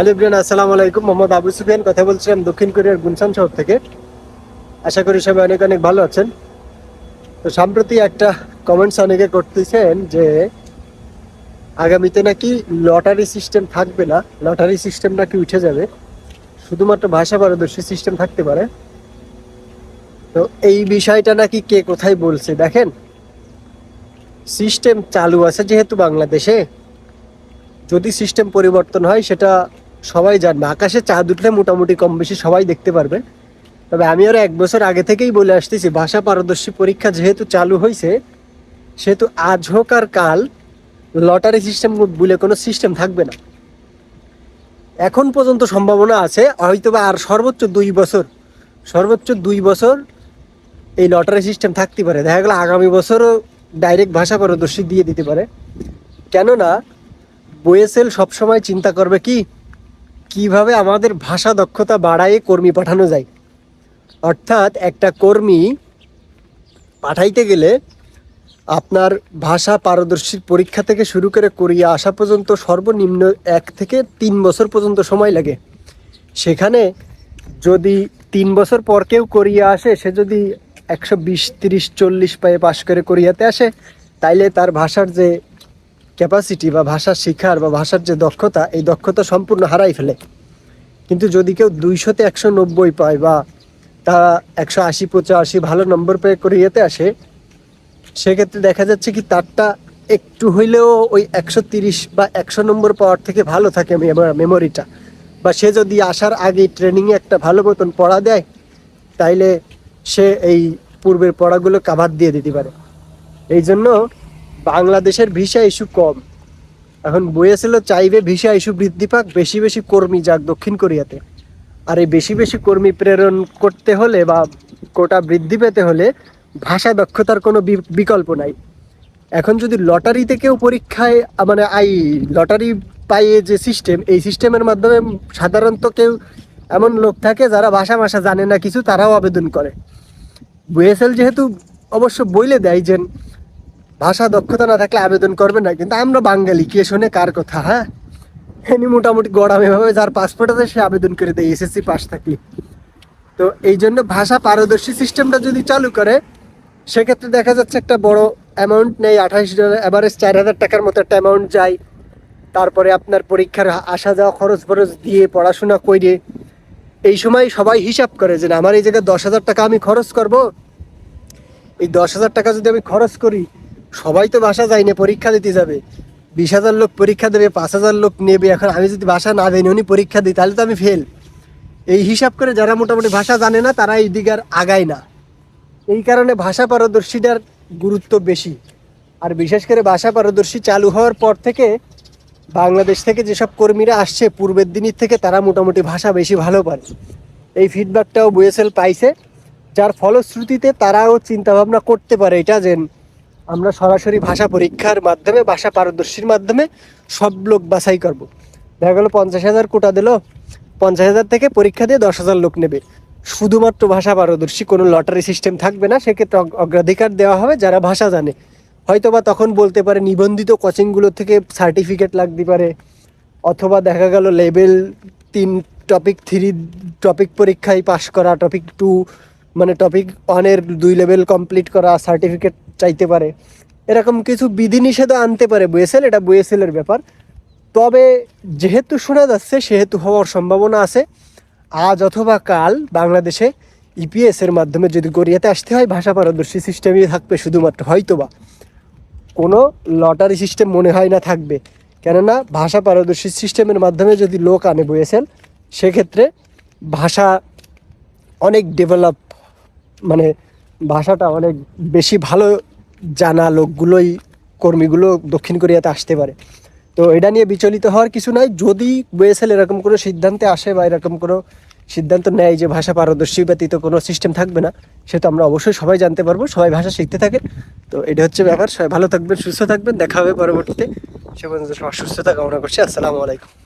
Hello Brian আসসালামু আলাইকুম। মোহাম্মদ আবু সুফিয়ান, কথা বলছিলাম দক্ষিণ কোরিয়ার গুনসান শহর থেকে। আশা করি সবাই অনেক অনেক ভালো আছেন। তো সম্প্রতি একটা কমেন্টস অনেকে করতেছেন যে, আগামীতে নাকি লটারি সিস্টেম থাকবে না। লটারি সিস্টেম নাকি উঠে যাবে। শুধুমাত্র ভাষা পারদর্শী সিস্টেম থাকতে পারে। তো এই বিষয়টা নাকি কে কোথায় বলছে দেখেন? সিস্টেম চালু আছে যেহেতু বাংলাদেশে। যদি সিস্টেম পরিবর্তন হয়, সেটা সবাই জানবে। আকাশে চাঁদ উঠলে মোটামুটি কম বেশি সবাই দেখতে পারবে। তবে আমি আরও এক বছর আগে থেকেই বলে আসতেছি, ভাষা পারদর্শী পরীক্ষা যেহেতু চালু হয়েছে সেহেতু আজ হোক আর কাল লটারি সিস্টেম বলে কোনো সিস্টেম থাকবে না। এখন পর্যন্ত সম্ভাবনা আছে হয়তো বা আর সর্বোচ্চ দুই বছর, সর্বোচ্চ দুই বছর এই লটারি সিস্টেম থাকতে পারে। দেখা গেলো আগামী বছরও ডাইরেক্ট ভাষা পারদর্শী দিয়ে দিতে পারে। কেননা বইএসএল সবসময় চিন্তা করবে কি কীভাবে আমাদের ভাষা দক্ষতা বাড়ায়ে কর্মী পাঠানো যায়? অর্থাৎ একটা কর্মী পাঠাইতে গেলে আপনার ভাষা পারদর্শীর পরীক্ষা থেকে শুরু করে করিয়ে আসা পর্যন্ত সর্বনিম্ন এক থেকে তিন বছর পর্যন্ত সময় লাগে। সেখানে যদি তিন বছর পর কেউ করিয়ে আসে, সে যদি একশো বিশ, তিরিশ, চল্লিশ পায়ে পাশ করে কোরিয়াতে আসে, তাইলে তার ভাষার যে ক্যাপাসিটি বা ভাষা শিখার বা ভাষার যে দক্ষতা, এই দক্ষতা সম্পূর্ণ হারাই ফেলে। কিন্তু যদি কেউ দুইশোতে একশো নব্বই পায় বা তা একশো আশি, পঁচাশি ভালো নম্বর পেয়ে কোরিয়াতে আসে, সেক্ষেত্রে দেখা যাচ্ছে কি তারটা একটু হইলেও ওই একশো তিরিশ বা একশো নম্বর পাওয়ার থেকে ভালো থাকে মেমোরিটা বা সে যদি আসার আগে ট্রেনিংয়ে একটা ভালো মতন পড়া দেয়, তাইলে সে এই পূর্বের পড়াগুলো কাভার দিয়ে দিতে পারে। এই জন্য বাংলাদেশের ভিসা ইস্যু কম। এখন বইয়েছিল চাইবে ভিসা ইস্যু বৃদ্ধি পাক, বেশি বেশি কর্মী যাক দক্ষিণ কোরিয়াতে। আর এই বেশি বেশি কর্মী প্রেরণ করতে হলে বা কোটা বৃদ্ধি পেতে হলে ভাষা দক্ষতার কোনো বিকল্প নাই। এখন যদি লটারিতে কেউ পরীক্ষায় মানে আই, লটারি পাইয়ে যে সিস্টেম, এই সিস্টেমের মাধ্যমে সাধারণত কেউ এমন লোক থাকে যারা ভাষা ভাষা জানে না কিছু, তারাও আবেদন করে। বুয়েসেল যেহেতু অবশ্য বইলে দেয় যে ভাষা দক্ষতা না থাকলে আবেদন করবে না। কিন্তু আমরা বাঙালি, কে শোনে, কার কথা হ্যাঁ? এনি মোটামুটি গড়ামে ভাবে যার পাসপোর্ট আছে, সে আবেদন করে দেয় এসএসসি পাস থাকলে। তো এই জন্য ভাষা পারদর্শী সিস্টেমটা যদি চালু করে, সেক্ষেত্রে দেখা যাচ্ছে একটা বড় অ্যামাউন্ট নেই আঠাশ অ্যাভারেজ চার হাজার টাকার মতো একটা অ্যামাউন্ট যায়। তারপরে আপনার পরীক্ষার আসা যাওয়া, খরচ ফরচ দিয়ে পড়াশোনা করে। এই সময় সবাই হিসাব করে যে আমার এই জায়গায় দশ হাজার টাকা আমি খরচ করব। এই দশ হাজার টাকা যদি আমি খরচ করি সবাই তো বাসা যায় না পরীক্ষা দিতে যাবে। বিশ হাজার লোক পরীক্ষা দেবে, পাঁচ হাজার লোক নেবে। এখন আমি যদি ভাষা না দেয়নি উনি পরীক্ষা দিই, তাহলে তো আমি ফেল এই হিসাব করে যারা মোটামুটি ভাষা জানে না, তারা এই দিকে আর আগায় না। এই কারণে ভাষা পারদর্শীটার গুরুত্ব বেশি। আর বিশেষ করে ভাষা পারদর্শী চালু হওয়ার পর থেকে বাংলাদেশ থেকে যেসব কর্মীরা আসছে, পূর্বের দিনের থেকে তারা মোটামুটি ভাষা বেশি ভালো পারে। এই ফিডব্যাকটাও বুয়েসেল পাইছে, যার ফলশ্রুতিতে তারাও চিন্তাভাবনা করতে পারে এটা, যে আমরা সরাসরি ভাষা পরীক্ষার মাধ্যমে, ভাষা পারদর্শীর মাধ্যমে সব লোক বাছাই করব। দেখা গেলো পঞ্চাশ হাজার কোটা দিল, পঞ্চাশ হাজার থেকে পরীক্ষা দিয়ে দশ হাজার লোক নেবে। শুধুমাত্র ভাষা পারদর্শী কোনো লটারি সিস্টেম থাকবে না, সেক্ষেত্রে অগ্রাধিকার দেওয়া হবে যারা ভাষা জানে। হয়তোবা তখন বলতে পারে নিবন্ধিত কোচিংগুলো থেকে সার্টিফিকেট লাগতে পারে, অথবা দেখা গেল লেভেল তিন টপিক থ্রি টপিক পরীক্ষায় পাশ করা টপিক টু মানে টপিক ওয়ানের দুই লেভেল কমপ্লিট করা সার্টিফিকেট চাইতে পারে। এরকম কিছু বিধিনিষেধও আনতে পারে বুয়েসেল এটা বুয়েসেলের ব্যাপার। তবে যেহেতু শোনা যাচ্ছে, সেহেতু হওয়ার সম্ভাবনা আছে। আজ অথবা কাল বাংলাদেশে ইপিএস এর মাধ্যমে যদি গড়িয়াতে আসতে হয়, ভাষা পারদর্শী সিস্টেমই থাকবে শুধুমাত্র হয়তোবা। কোনো লটারি সিস্টেম মনে হয় না থাকবে। কেননা ভাষা পারদর্শী সিস্টেমের মাধ্যমে যদি লোক আনে বইয়েছেন সেক্ষেত্রে ভাষা অনেক ডেভেলপ ভাষাটা অনেক বেশি ভালো জানা লোকগুলোই, কর্মীগুলো দক্ষিণ কোরিয়াতে আসতে পারে। তো এটা নিয়ে বিচলিত হওয়ার কিছু নাই। যদি বইয়েছেল এরকম কোনো সিদ্ধান্তে আসে বা এরকম কোনো সিদ্ধান্ত নেয় যে ভাষা পারদর্শী ব্যতীত কোনো সিস্টেম থাকবে না সেটা আমরা অবশ্যই সবাই জানতে পারব, সবাই ভাষা শিখতে থাকে। তো এটা হচ্ছে ব্যাপার। সবাই ভালো থাকবেন, সুস্থ থাকবেন। দেখা হবে পরবর্তীতে। সে পর্যন্ত সবার সুস্থতা কামনা করছি। আসসালামু আলাইকুম।